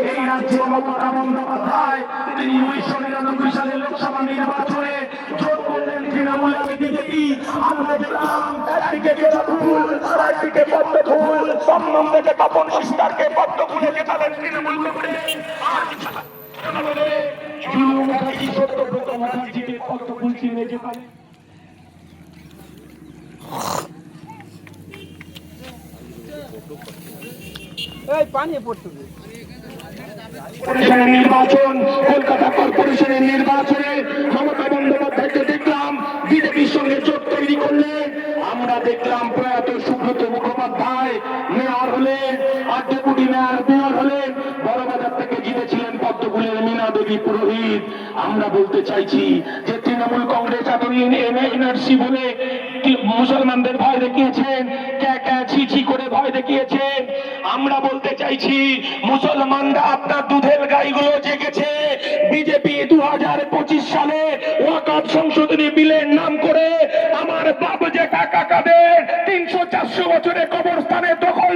এই রাজ্যে মমতা বন্দ্যোপাধ্যায় তিনি উনিশশো নিরানব্বই সালে লোকসভা নির্বাচনে জোট করলেন তৃণমূল কংগ্রেস। মুখার্জি সত্যব্রত মুখার্জিকে পদ্ম চিনে নির্বাচন, কলকাতা কর্পোরেশনের নির্বাচনে মমতা বন্দ্যোপাধ্যায়কে দেখলাম, বিজেপির সঙ্গে তৈরি করলে। আমরা দেখলাম প্রয়াত সুব্রত মুখোপাধ্যায়, মেয়র আর ডেপুটি মেয়র মেয়র বড়বাজার থেকে জিতেছিলেন মীনা দেবী পুরোহিত। আমরা বলতে চাইছি যে তৃণমূল কংগ্রেস এতদিন এনআরসি বলে মুসলমানদের ভয় দেখিয়েছেন ছি ছি করে ভয় আমরা বলতে চাইছি, মুসলমানরা আপনার দুধের গাইগুলো জেগেছে। বিজেপি দু হাজার পঁচিশ সালে ওয়াকাপ সংশোধনী বিলের নাম করে আমার বাপ টাকা কাকাদের তিনশো চারশো বছরে কবরস্থানে দখল